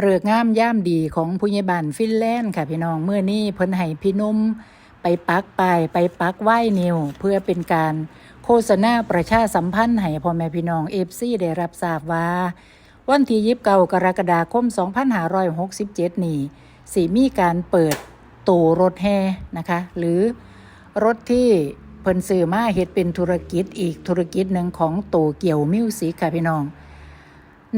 เรืองามย่ามดีของผู้ใหญ่บ้านฟินแลนด์ค่ะพี่น้องเมื่อนี้เพิ่นให้พี่นุ่มไปปักปายไปปักไหว้นิวเพื่อเป็นการโฆษณาประชาสัมพันธ์ให้พ่อแม่พี่น้องเอฟซีได้รับทราบว่า วันที่ยิบเก้ากรกฎาคม 2567 นี้สีมีการเปิดตูรถแห่นะคะ หรือรถที่เพิ่นซื้อมาเฮ็ดเป็นธุรกิจอีกธุรกิจหนึ่งของโตเกียวมิวสิกค่ะพี่น้อง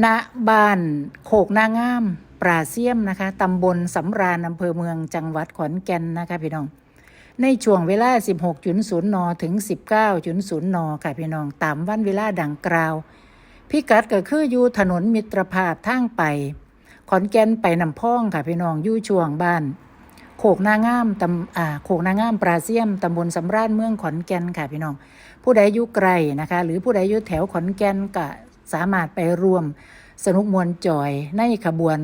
ณบ้านโคกนางาม ปราเซียมนะคะตำบลสำราญอำเภอเมืองจังหวัดขอนแก่นนะคะพี่น้อง ในช่วงเวลา 16.0 น ถึง 19.0 น ค่ะพี่น้อง ตามวันเวลาดังกล่าว พิกัดก็คืออยู่ถนนมิตรภาพทางไป ขอนแก่นไปนำพ้องค่ะพี่น้องอยู่ช่วงบ้าน โขกนางามตำอ่าโขกนางามปราเซียมตำบลสำราญเมืองขอนแก่นค่ะพี่น้อง ผู้ใดอยู่ไกลนะคะ หรือผู้ใดอยู่แถวขอนแก่นก็ สามารถไปร่วม สนุกมวลจอยในขบวน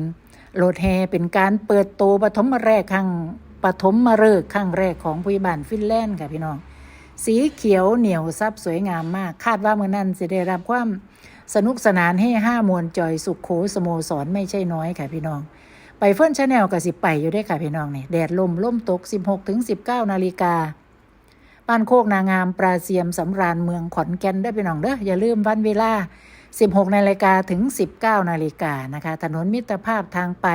โลดแฮเป็นการเปิดโตปฐมแรกครั้งปฐมมาเริกครั้งแรกของผู้บานฟินแลนด์ค่ะพี่น้อง สีเขียวเหนียวซับสวยงามมาก คาดว่าเมื่อนั้นจะได้รับความสนุกสนานให้ห้ามวลจอยสุขโขสโมสรไม่ใช่น้อยค่ะพี่น้องไปเฟิร์นชาแนลกับสิบไปอยู่ได้ค่ะพี่น้องนี่แดดลมล่มตก 16ถึง19 นาฬิกาบ้านโคกนางามปราเซียมสำราญเมืองขอนแก่นได้พี่น้องเด้ออย่าลืมวันเวลา 16 นาฬิกาถึง 19 นาฬิกานะคะ ถนนมิตรภาพทางไป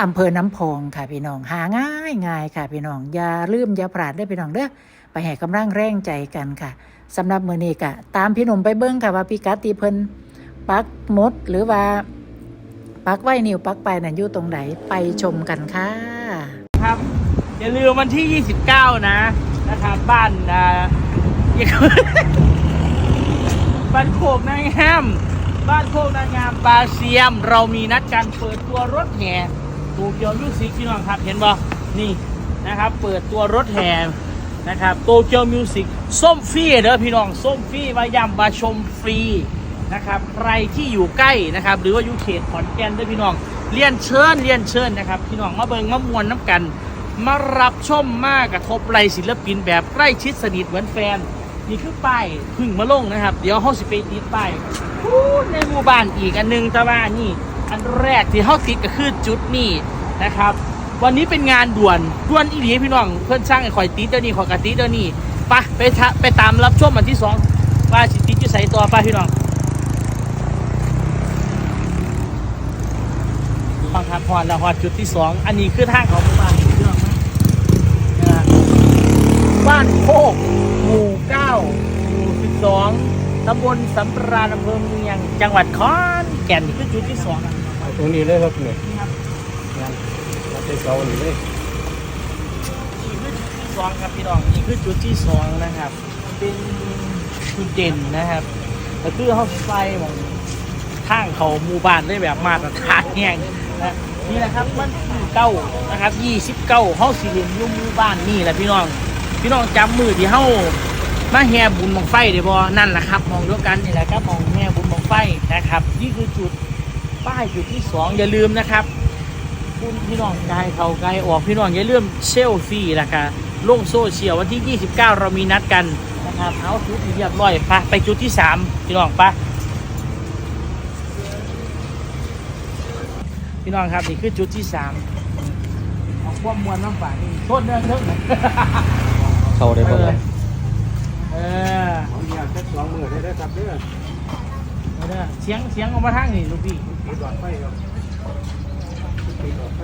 อำเภอน้ำพองค่ะพี่น้อง หาง่ายง่ายค่ะพี่น้อง อย่าลืมอย่าพลาดได้พี่น้องเด้อ ไปให้กำลังแรงใจกันค่ะสำหรับมือนี้กะตามพี่หนุ่มไปเบิ้งค่ะว่าพิกัดที่เพิ่นปักมดหรือว่าปักไว้นิวปักไปนั่นอยู่ตรงไหนไปชมกันค่ะ ครับอย่าลืมวันที่ 29 นะนะครับบ้านอ่า บ้านโคกนางงาม บ้านโคกนางงามปาเซียม เรามีนัดการเปิดตัวรถแห่ถูเกียนต์ยูสิกพี่น้องครับ เห็นบ่นี่นะครับ เปิดตัวรถแห่นะครับโตเกียวมิวสิกส้มฟรีเด้อพี่น้องส้มฟรีมายำมาชมฟรีนะครับใครที่อยู่ใกล้นะครับ หรือว่าอยู่เขตขอนแก่นเด้อพี่น้องเรียนเชิญเรียนเชิญนะครับ พี่น้องมาเบิงมามวนน้ำกัน มารับชมมากกระทบไรศิลปินแบบใกล้ชิดสนิทเหมือนแฟน นี่คือป้ายพึ่งมาลงนะครับ เดี๋ยวเขาสิไปติดป้ายในหมู่บ้านอีกอันหนึงแต่ว่านี่ อันแรกที่เขาติดก็คือจุดนี้นะครับ วันนี้เป็นงานด่วนด่วนอีหลีพี่น้องเพื่อนสร้างไอ้ข่อยติดเดี๋ยวนี้ขอยกระติดเดี๋ยวนี้ไปไปทะไปตามรับชมอันที่สองว่าสิติดจะใส่ตัวไปพี่น้องฟังครับพรแล้วพอจุดที่สองอันนี้คือทางของหมู่บ้านพี่น้องนะนะฮะ บ้านโคกหมู่เก้าหมู่สิบสองตำ บลสำราญอำเภอเมือง จังหวัดขอนแก่นนี่คือจุดที่สองนะตรงนี้เลยครับเนี่ยนี่ครับงานมาเป็นเสาหนีเลยนี่คือจุดที่สองครับพี่น้องนี่คือจุดที่สองนะครับ เป็นจุดเด่นนะครับก็คือเขาไฟมองทางเขาหมู่บ้านได้แบบมาตรฐานแห้งนะนี่แหละครับมันคือเก้านะครับยี่สิบเก้าเขาสี่เหลี่ยมอยุ่หมู่บ้านนี่แหละพี่น้อง พี่น้องจำมือที่เฮา มาแห่บุญบังไฟเดี๋ยวบอนั่นแหละครับ มองด้วยกันนี่แหละครับมองแห่บุญบังไฟนะครับ นี่คือจุดป้ายจุดที่สองอย่าลืมนะครับคุณพี่น้องกายเขากายออกพี่น้องอย่าลืมเชลฟี่นะครับลงโซเชียลวันที่ 29 เรามีนัดกันนะครับเอาจุดเรียบร้อยไปไปจุดที่สามพี่น้องไปพี่น้องครับนี่คือจุดที่สามเอาความมวลน้ำฝานี่โทษเรื่องเรื่องเขาได้บ่ครับ เออเขาอยากแค่สองมือได้ได้ครับเด้อเอาเด้อเสียงเสียงออกมาทางนี่ลูกพี่ตีดอดไฟครับตีดอดไฟ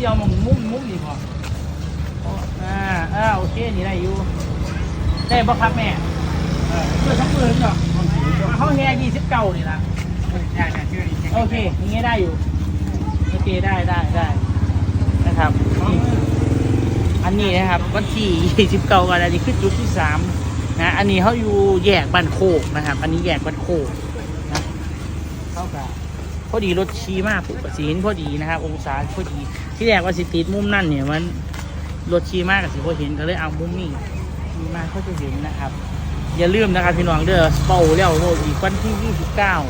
เดียวมันมุ้มมุ้มนี่พออ่าอ่าโอเคนี่ได้อยู่ได้บ่ครับแม่เออเพื่อทั้งมือเนาะเขาแห่ยี่สิบเก้านี่ละได้ได้ชื่อนี้โอเคอย่างเงี้ยได้อยู่โอเคได้ได้ได้นะครับ อันนี้นะครับวันที่ยี่สิบเก้ากันอันนี้คือจุดที่สามนะอันนี้เขาอยู่แยกบ้านโคกนะครับ อันนี้แยกบ้านโคกนะเข้ากับพอดีรถชี้มากปุ๊บสีนพอดีนะครับ องศาพอดีที่แรกว่าสิติดมุมนั่นเนี่ยมันรถชี้มากกับสิพอเห็นก็เลยเอามุมนี้ชี้มากก็จะเห็นนะครับ อย่าลืมนะครับพี่น้องเด้อเป่าแล้วโรอีกวันที่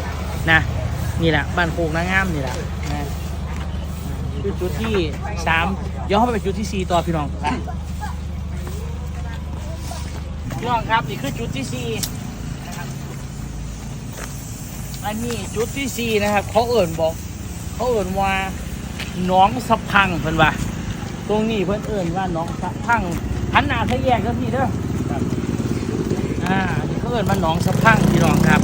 29นะนี่แหละบ้านโคกนางงามนี่แหละนะคือจุดที่สาม ดี๋ยวเขาไปจุดที่สี่ต่อพี่น้องไปพี่น้องครับนี่คือจุดที่สี่นะครับอันนี้จุดที่สี่นะครับ เขาเอิ่นบอก เขาเอิ่นว่าน้องสะพังเพิ่นว่า ตรงนี้เพิ่นเอิ่นว่าน้องสะพังหันหน้าทะแยกก็พี่เด้ออ่านนี้เขาเอิ่นว่าหน้องสะพังพี่น้องครับ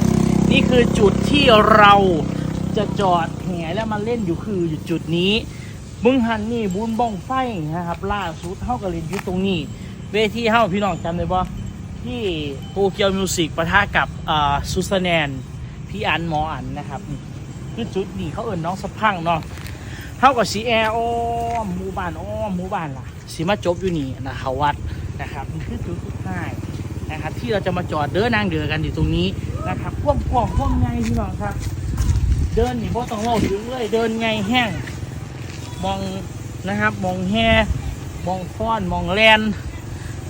นี่คือจุดที่เราจะจอดแหแล้วมาเล่นอยู่คืออยู่จุดนี้ บึงหันนี่บุญบ้องไฟนะครับ ล่าสุดเฮาก็เล่นอยู่ตรงนี้ เวทีเฮาพี่น้องจำได้บ่ที่โตเกียวมิวสิกปะทะกับอ่าซูซาแนนพี่อันหมออันนะครับคือจุดนี้เขาเอิ่นน้องสะพังเนาะเฮากับสีแอร์อ้อมหมู่บ้านอ้อมหมู่บ้านล่ะสิมาจบอยู่นี่นะเขาวัดนะครับนี่คือจุดสุดท้ายนะครับ ที่เราจะมาจอดเดินนางเดือกันอยู่ตรงนี้นะครับพวกกว้างพวกไงพี่น้องครับ เดินนี่บ่ต้องเล่าถึงเลยเดินไงแห้ง มองนะครับมองแห่มองฟ้อนมองแลน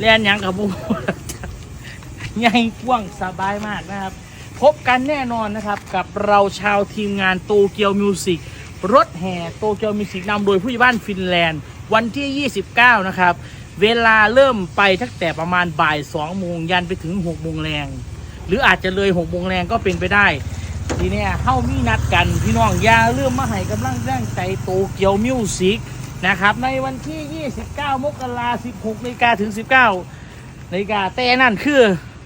แลนยังกับบูใหญ่กว้างสบายมากนะครับ พบกันแน่นอนนะครับกับเราชาวทีมงานโตเกียวมิวสิกรถแห่โตเกียวมิวสิกนำโดยผู้ใหญ่บ้านฟินแลนด์ วันที่ 29 นะครับ เวลาเริ่มไปตั้งแต่ประมาณบ่าย 2 โมงยันไปถึง 6 โมงแรง หรืออาจจะเลย 6 โมงแรงก็เป็นไปได้ ทีเนี้ยเข้ามีนัดกันพี่น้องอย่าลืมมาให้กำลังแรงใจโตเกียวมิวสิกนะครับ ในวันที่ 29 มกราคม 16นาฬิกาถึง 19นาฬิกาแต่นั่นคือ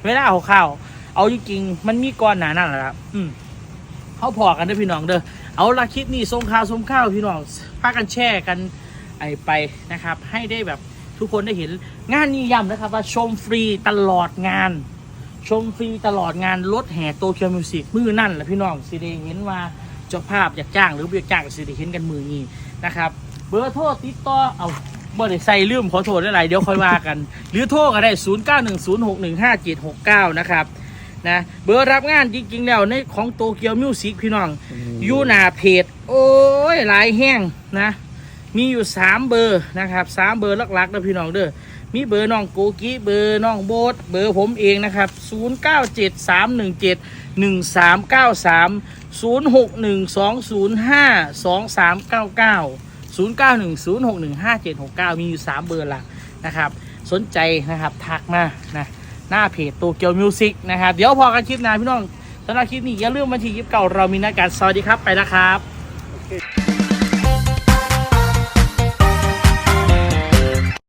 เวลาของข่าวเอาจริงๆมันมีก่อนหนานั่นแหละครับอืมเขาพอกันด้อพี่น้องเด้อเอาละคลิปนี้ส่งข่าวส่งข้าวพี่น้องพากันแชร์กันไอไปนะครับ ให้ได้แบบทุกคนได้เห็นงานนี้ย้ำนะครับว่าชมฟรีตลอดงาน ชมฟรีตลอดงานรถแห่โตเกียวมิวสิกมือนั่นแหละพี่น้องสิได้เห็นว่าเจ้าภาพอยากจ้างหรือเบียากจ้างก็สิได้เห็นกันมือนี้นะครับเบอร์โทรติดต่อเอาบ่ได้ใส่ลืมขอโทษได้หลายเดี๋ยวค่อยว่ากัน หรือโทรก็ได้ 0 9 1 0 6 1 5 7 6 9 นะครับนะเบอร์รับงานจริงๆแล้วในของโตเกียวมิวสิกพี่น้องอยู่หน้าเพจ โอ้ยหลายแห้งนะ มีอยู่ 3 เบอร์นะครับ3เบอร์หลักๆนะพี่น้องเด้อ มีเบอร์น้องโกกิเบอร์น้องโบ๊ทเบอร์ผมเองนะครับ 0973171393 0612052399 0910615769 มีอยู่ 3 เบอร์หลักนะครับ สนใจนะครับทักมานะหน้าเพจโตเกียวมิวสิกนะครับ เดี๋ยวพอกันคลิปหน้าพี่น้องสำหรับคลิปนี้อย่าลืมวันที่ยิบเก่าเรามีนัดกันสวัสดีครับไปแล้วครับ